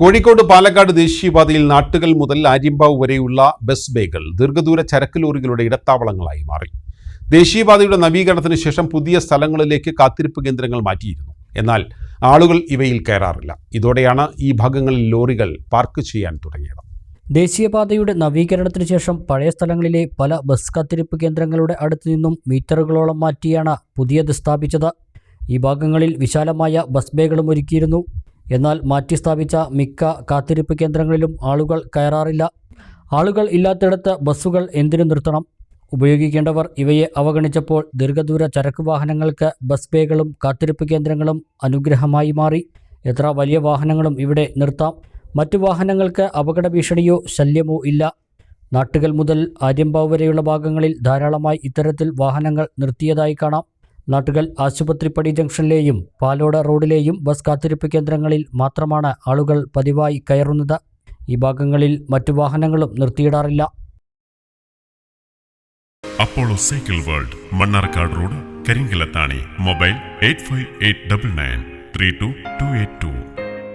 കോഴിക്കോട് പാലക്കാട് ദേശീയപാതയിൽ നാട്ടുകൽ മുതൽ ആര്യമ്പാവ് വരെയുള്ള ബസ് ബേകൾ ദീർഘദൂര ചരക്ക് ലോറികളുടെ ഇടത്താവളങ്ങളായി മാറി. ദേശീയപാതയുടെ നവീകരണത്തിന് ശേഷം പുതിയ സ്ഥലങ്ങളിലേക്ക് കാത്തിരിപ്പ് കേന്ദ്രങ്ങൾ മാറ്റിയിരുന്നു. എന്നാൽ ആളുകൾ ഇവയിൽ കയറാറില്ല. ഇതോടെയാണ് ഈ ഭാഗങ്ങളിൽ ലോറികൾ പാർക്ക് ചെയ്യാൻ തുടങ്ങിയത്. ദേശീയപാതയുടെ നവീകരണത്തിന് ശേഷം പഴയ സ്ഥലങ്ങളിലെ പല ബസ് കാത്തിരിപ്പ് കേന്ദ്രങ്ങളുടെ അടുത്തു നിന്നും മീറ്ററുകളോളം മാറ്റിയാണ് പുതിയത് സ്ഥാപിച്ചത്. ഈ ഭാഗങ്ങളിൽ വിശാലമായ ബസ് ബേകളും ഒരുക്കിയിരുന്നു. എന്നാൽ മാറ്റിസ്ഥാപിച്ച മിക്ക കാത്തിരിപ്പ് കേന്ദ്രങ്ങളിലും ആളുകൾ കയറാറില്ല. ആളുകൾ ഇല്ലാത്തിടത്ത് ബസ്സുകൾ എന്തിനു നിർത്തണം? ഉപയോഗിക്കേണ്ടവർ ഇവയെ അവഗണിച്ചപ്പോൾ ദീർഘദൂര ചരക്ക് വാഹനങ്ങൾക്ക് ബസ് ബേകളും കാത്തിരിപ്പ് കേന്ദ്രങ്ങളും അനുഗ്രഹമായി മാറി. എത്ര വലിയ വാഹനങ്ങളും ഇവിടെ നിർത്താം? മറ്റു വാഹനങ്ങൾക്ക് അപകട ഭീഷണിയോ ശല്യമോ ഇല്ല. നാട്ടുകൾ മുതൽ ആര്യമ്പാവ് വരെയുള്ള ഭാഗങ്ങളിൽ ധാരാളമായി ഇത്തരത്തിൽ വാഹനങ്ങൾ നിർത്തിയതായി കാണാം. നാട്ടുകൽ ആശുപത്രിപ്പടി ജംഗ്ഷനിലെയും പാലോട് റോഡിലെയും ബസ് കാത്തിരിപ്പ് കേന്ദ്രങ്ങളിൽ മാത്രമാണ് ആളുകൾ പതിവായി കയറുന്നത്. ഈ ഭാഗങ്ങളിൽ മറ്റു വാഹനങ്ങളും നിർത്തിയിടാറില്ല. Apollo cycle world Mannarkkad road Karinkallathani mobile eight five eight double nine three two two eight two.